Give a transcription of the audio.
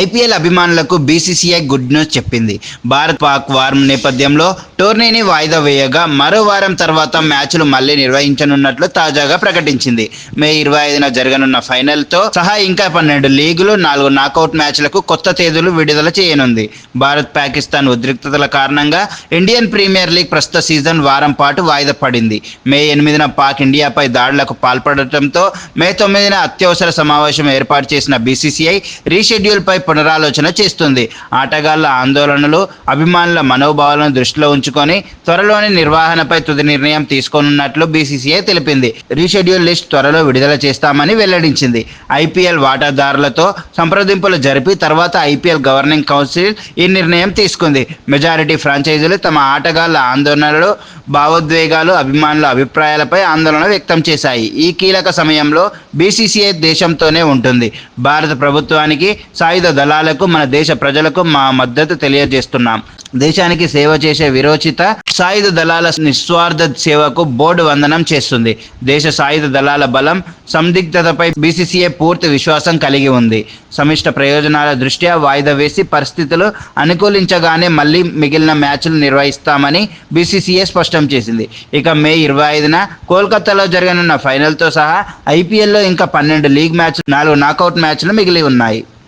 IPL అభిమానులకు BCCI good news చెప్పింది. భారత్ పాక్ వారం నేపథ్యంలో టోర్నీని వాయిదా వేయగా మరో వారం తర్వాత మ్యాచ్లు మళ్ళీ నిర్వహించనున్నట్లు తాజాగా ప్రకటించింది. మే ఇరవై ఐదున జరగనున్న ఫైనల్తో సహా ఇంకా పన్నెండు లీగులు నాలుగు నాకౌట్ మ్యాచ్లకు కొత్త తేదీలు విడుదల చేయనుంది. భారత్ పాకిస్తాన్ ఉద్రిక్తతల కారణంగా ఇండియన్ ప్రీమియర్ లీగ్ ప్రస్తుత సీజన్ వారం పాటు వాయిదా పడింది. మే ఎనిమిదిన పాక్ ఇండియాపై దాడులకు పాల్పడటంతో మే తొమ్మిదిన అత్యవసర సమావేశం ఏర్పాటు చేసిన బీసీసీఐ రీషెడ్యూల్పై పునరాలోచన చేస్తుంది. ఆటగాళ్ళ ఆందోళనలు అభిమానుల మనోభావాలను దృష్టిలో ఉంచుకొని త్వరలోని నిర్వహణపై తుది నిర్ణయం తీసుకోనున్నట్లు బీసీసీఐ తెలిపింది. రీషెడ్యూల్ లిస్ట్ త్వరలో విడుదల చేస్తామని వెల్లడించింది. ఐపీఎల్ వాటాదారులతో సంప్రదింపులు జరిపి తర్వాత ఐపీఎల్ గవర్నింగ్ కౌన్సిల్ ఈ నిర్ణయం తీసుకుంది. మెజారిటీ ఫ్రాంచైజీలు తమ ఆటగాళ్ళ ఆందోళనలు భావోద్వేగాలు అభిమానుల అభిప్రాయాలపై ఆందోళన వ్యక్తం చేశాయి. ఈ కీలక సమయంలో బీసీసీఐ దేశంతోనే ఉంటుంది. భారత ప్రభుత్వానికి సాయుధ దళాలకు మన దేశ ప్రజలకు మా మద్దతు తెలియజేస్తున్నాం. దేశానికి సేవ చేసే విరోచిత సాయుధ దళాల నిస్వార్థ సేవకు బోర్డు వందనం చేస్తుంది. దేశ సాయుధ దళాల బలం సందిగ్ధతపై బీసీసీఐ పూర్తి విశ్వాసం కలిగి ఉంది. సమిష్ట ప్రయోజనాల దృష్ట్యా వాయిదా వేసి పరిస్థితులు అనుకూలించగానే మళ్ళీ మిగిలిన మ్యాచ్లు నిర్వహిస్తామని బీసీసీఐ స్పష్టం చేసింది. ఇక మే ఇరవై ఐదున కోల్కతాలో జరగనున్న ఫైనల్తో సహా ఐపీఎల్లో ఇంకా పన్నెండు లీగ్ మ్యాచ్ నాలుగు నాకౌట్ మ్యాచ్లు మిగిలి ఉన్నాయి.